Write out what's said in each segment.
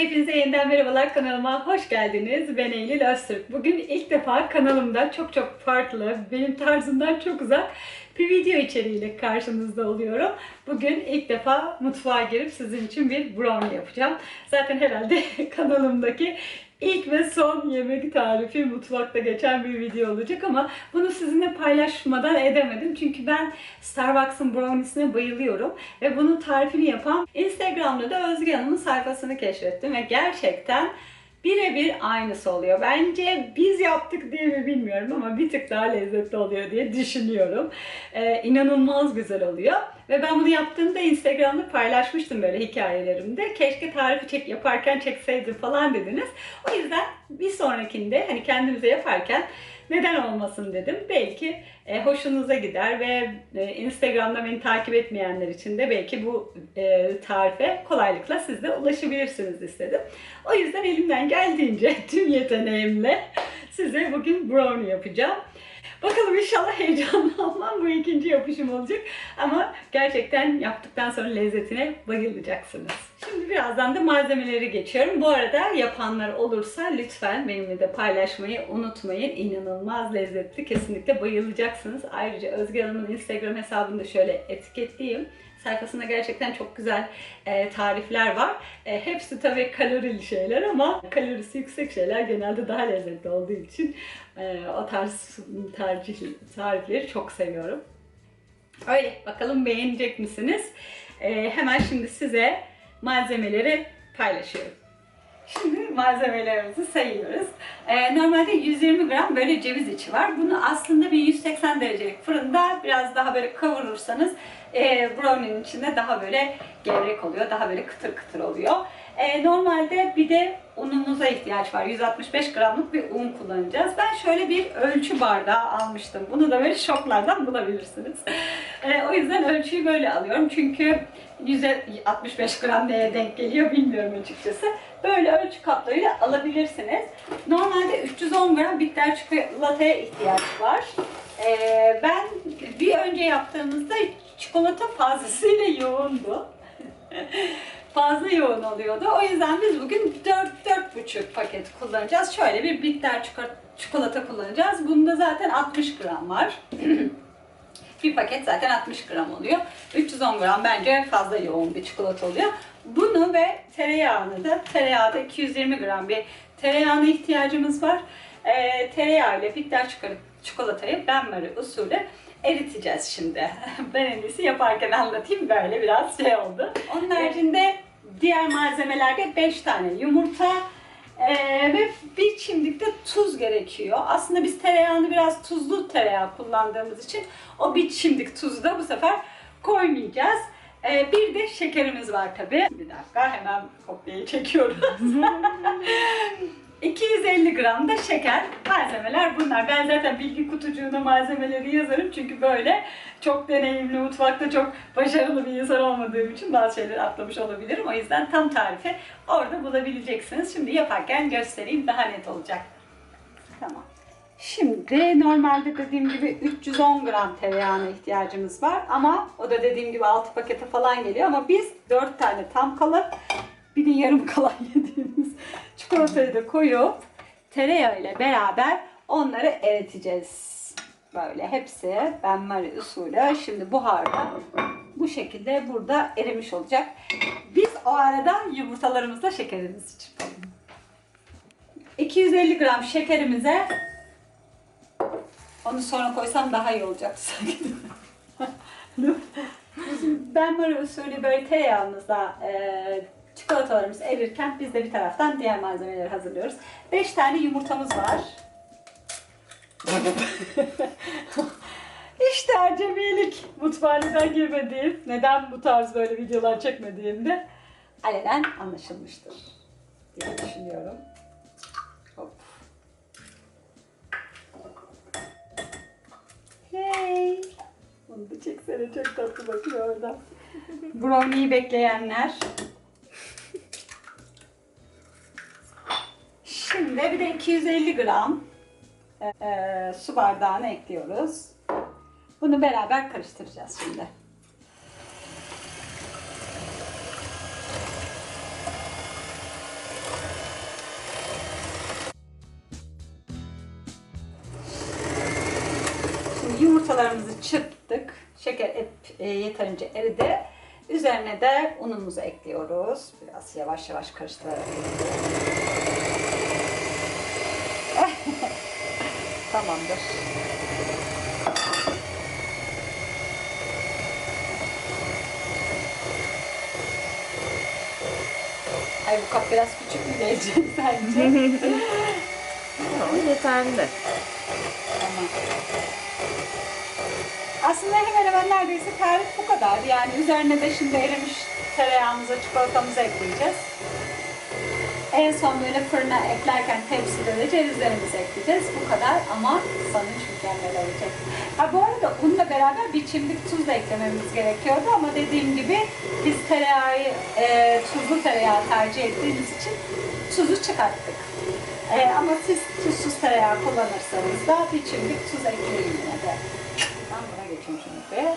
Hepinize yeniden merhabalar kanalıma hoş geldiniz. Ben Eylül Öztürk. Bugün ilk defa kanalımda çok çok farklı, benim tarzımdan çok uzak bir video içeriğiyle karşınızda oluyorum. Bugün ilk defa mutfağa girip sizin için bir brownie yapacağım. Zaten herhalde kanalımdaki ilk ve son yemek tarifi mutfakta geçen bir video olacak ama bunu sizinle paylaşmadan edemedim. Çünkü ben Starbucks'ın browniesine bayılıyorum ve bunun tarifini yapan Instagram'da da Özge Hanım'ın sayfasını keşfettim ve gerçekten birebir aynısı oluyor. Bence biz yaptık diye mi bilmiyorum ama bir tık daha lezzetli oluyor diye düşünüyorum. Ee, inanılmaz güzel oluyor. Ve ben bunu yaptığımda Instagram'da paylaşmıştım böyle hikayelerimde. Keşke tarifi çek yaparken çekseydim falan dediniz. O yüzden bir sonrakinde hani kendimize yaparken neden olmasın dedim. Belki e, hoşunuza gider ve e, Instagram'da beni takip etmeyenler için de belki bu e, tarife kolaylıkla siz de ulaşabilirsiniz istedim. O yüzden elimden geldiğince tüm yeteneğimle size bugün brownie yapacağım. Bakalım inşallah heyecanlanmam bu ikinci yapışım olacak. Ama gerçekten yaptıktan sonra lezzetine bayılacaksınız. Şimdi birazdan da malzemeleri geçiyorum. Bu arada yapanlar olursa lütfen benimle de paylaşmayı unutmayın. İnanılmaz lezzetli. Kesinlikle bayılacaksınız. Ayrıca Özge Hanım'ın Instagram hesabını da şöyle etiketleyeyim. Sayfasında gerçekten çok güzel e, tarifler var. E, hepsi tabii kalorili şeyler ama kalorisi yüksek şeyler genelde daha lezzetli olduğu için e, o tarz tercih tarifleri çok seviyorum. Öyle bakalım beğenecek misiniz? E, hemen şimdi size malzemeleri paylaşıyorum. Şimdi malzemelerimizi sayıyoruz. Ee, normalde 120 gram böyle ceviz içi var. Bunu aslında bir 180 derecelik fırında biraz daha böyle kavurursanız e, brownie'nin içinde daha böyle gevrek oluyor. Daha böyle kıtır kıtır oluyor. E, normalde bir de unumuza ihtiyaç var. 165 gramlık bir un kullanacağız. Ben şöyle bir ölçü bardağı almıştım. Bunu da böyle şoklardan bulabilirsiniz. E, o yüzden ölçüyü böyle alıyorum. Çünkü 165 gram neye denk geliyor bilmiyorum açıkçası. Böyle ölçü kaplarıyla alabilirsiniz. Normalde 310 gram bitter çikolataya ihtiyaç var. E, ben bir önce yaptığımızda çikolata fazlasıyla yoğundu. fazla yoğun oluyordu. O yüzden biz bugün 4-4,5 paket kullanacağız. Şöyle bir bitter çikolata kullanacağız. Bunda zaten 60 gram var. bir paket zaten 60 gram oluyor. 310 gram bence fazla yoğun bir çikolata oluyor. Bunu ve tereyağını da, tereyağda 220 gram bir tereyağına ihtiyacımız var. Ee, tereyağı ile bitter çikolatayı benmari usulü eriteceğiz şimdi. Ben en iyisi yaparken anlatayım böyle biraz şey oldu. Onun haricinde diğer malzemelerde 5 tane yumurta ee, ve bir çimdik de tuz gerekiyor. Aslında biz tereyağını biraz tuzlu tereyağı kullandığımız için o bir çimdik tuzu da bu sefer koymayacağız. Ee, bir de şekerimiz var tabi. Bir dakika hemen kopyayı çekiyoruz. 250 gram da şeker malzemeler bunlar. Ben zaten bilgi kutucuğuna malzemeleri yazarım çünkü böyle çok deneyimli mutfakta çok başarılı bir insan olmadığım için bazı şeyleri atlamış olabilirim. O yüzden tam tarifi orada bulabileceksiniz. Şimdi yaparken göstereyim daha net olacak. Tamam. Şimdi normalde dediğim gibi 310 gram tereyağına ihtiyacımız var ama o da dediğim gibi 6 pakete falan geliyor ama biz 4 tane tam kalıp bir de yarım kalan yediğimiz çikolatayı da koyup tereyağı ile beraber onları eriteceğiz. Böyle hepsi benmari usulü şimdi buharda bu şekilde burada erimiş olacak. Biz o arada yumurtalarımızla şekerimizi çırpalım. 250 gram şekerimize onu sonra koysam daha iyi olacak sanki. benmari usulü böyle tereyağımızla e, çikolatalarımız erirken biz de bir taraftan diğer malzemeleri hazırlıyoruz. 5 tane yumurtamız var. işte acemilik. Mutfağına girmediğim, neden bu tarz böyle videolar çekmediğim de alenen anlaşılmıştır diye düşünüyorum. Hop. Hey! Bunu da çeksene çok tatlı bakıyor orada. Brownie'yi bekleyenler. Şimdi bir de 250 gram e, e, su bardağını ekliyoruz. Bunu beraber karıştıracağız şimdi. Şimdi yumurtalarımızı çırptık. Şeker hep e, yeterince eridi. Üzerine de unumuzu ekliyoruz. Biraz yavaş yavaş karıştırıyoruz. Tamamdır. Ay bu kap biraz küçük mü gelecek sence? Ama yeterli. Tamam. Aslında hemen hemen neredeyse tarif bu kadar. Yani üzerine de şimdi erimiş tereyağımıza, çikolatamızı ekleyeceğiz. En son böyle fırına eklerken tepside de cevizlerimizi ekleyeceğiz. Bu kadar ama sonuç mükemmel olacak. Ha bu arada unla beraber bir çimdik tuz da eklememiz gerekiyordu ama dediğim gibi biz tereyağı, e, tuzlu tereyağı tercih ettiğimiz için tuzu çıkarttık. E, ama siz tuzsuz tereyağı kullanırsanız da bir çimdik tuz ekleyin yine de. Ben buna geçeyim şimdi.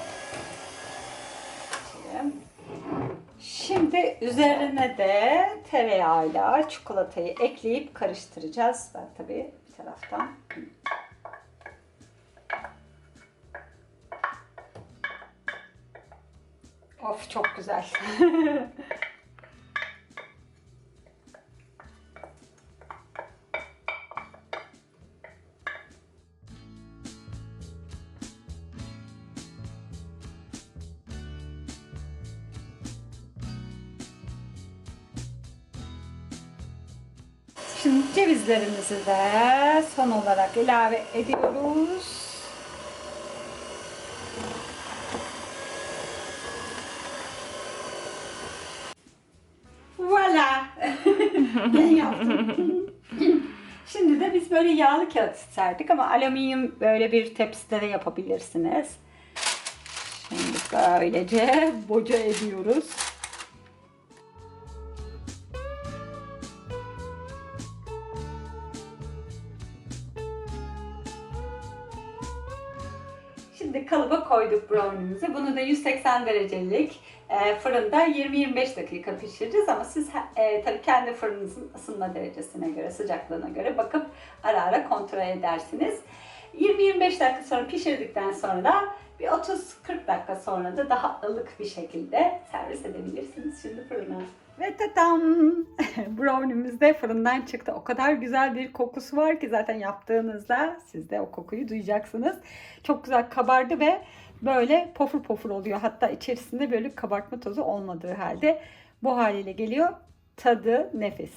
Geçelim. Şimdi üzerine de tereyağıyla çikolatayı ekleyip karıştıracağız. Ben tabii bir taraftan. Of çok güzel. Şimdi cevizlerimizi de son olarak ilave ediyoruz. Voila! ben yaptım. Şimdi de biz böyle yağlı kağıt serdik ama alüminyum böyle bir tepside de yapabilirsiniz. Şimdi böylece boca ediyoruz. Şimdi kalıba koyduk brownie'mizi. Bunu da 180 derecelik e, fırında 20-25 dakika pişireceğiz ama siz e, tabii kendi fırınınızın ısınma derecesine göre, sıcaklığına göre bakıp ara ara kontrol edersiniz. 20-25 dakika sonra pişirdikten sonra da bir 30-40 dakika sonra da daha ılık bir şekilde servis edebilirsiniz şimdi fırına. Ve tatam! Brownie'miz de fırından çıktı. O kadar güzel bir kokusu var ki zaten yaptığınızda siz de o kokuyu duyacaksınız. Çok güzel kabardı ve böyle pofur pofur oluyor. Hatta içerisinde böyle kabartma tozu olmadığı halde bu haliyle geliyor. Tadı nefis.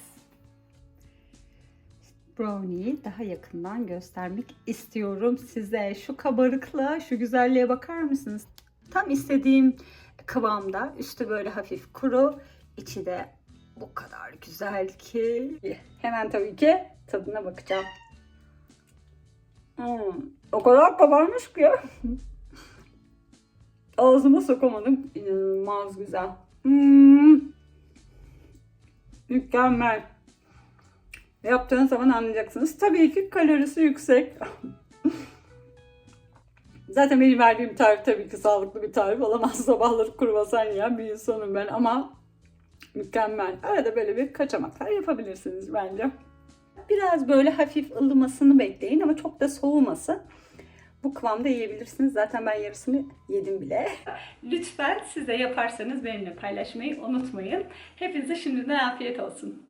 Brownie'yi daha yakından göstermek istiyorum size. Şu kabarıklığa, şu güzelliğe bakar mısınız? Tam istediğim kıvamda. Üstü böyle hafif kuru, içi de bu kadar güzel ki. Hemen tabii ki tadına bakacağım. Hmm, o kadar kabarmış ki. Ağzıma sokamadım. İnanılmaz güzel. Hmm. Mükemmel. Yaptığınız zaman anlayacaksınız. Tabii ki kalorisi yüksek. Zaten benim verdiğim tarif tabii ki sağlıklı bir tarif olamaz. Sabahları kruvasan yiyen bir insanım ben ama mükemmel. Arada böyle bir kaçamaklar yapabilirsiniz bence. Biraz böyle hafif ılımasını bekleyin ama çok da soğuması. Bu kıvamda yiyebilirsiniz. Zaten ben yarısını yedim bile. Lütfen siz de yaparsanız benimle paylaşmayı unutmayın. Hepinize şimdiden afiyet olsun.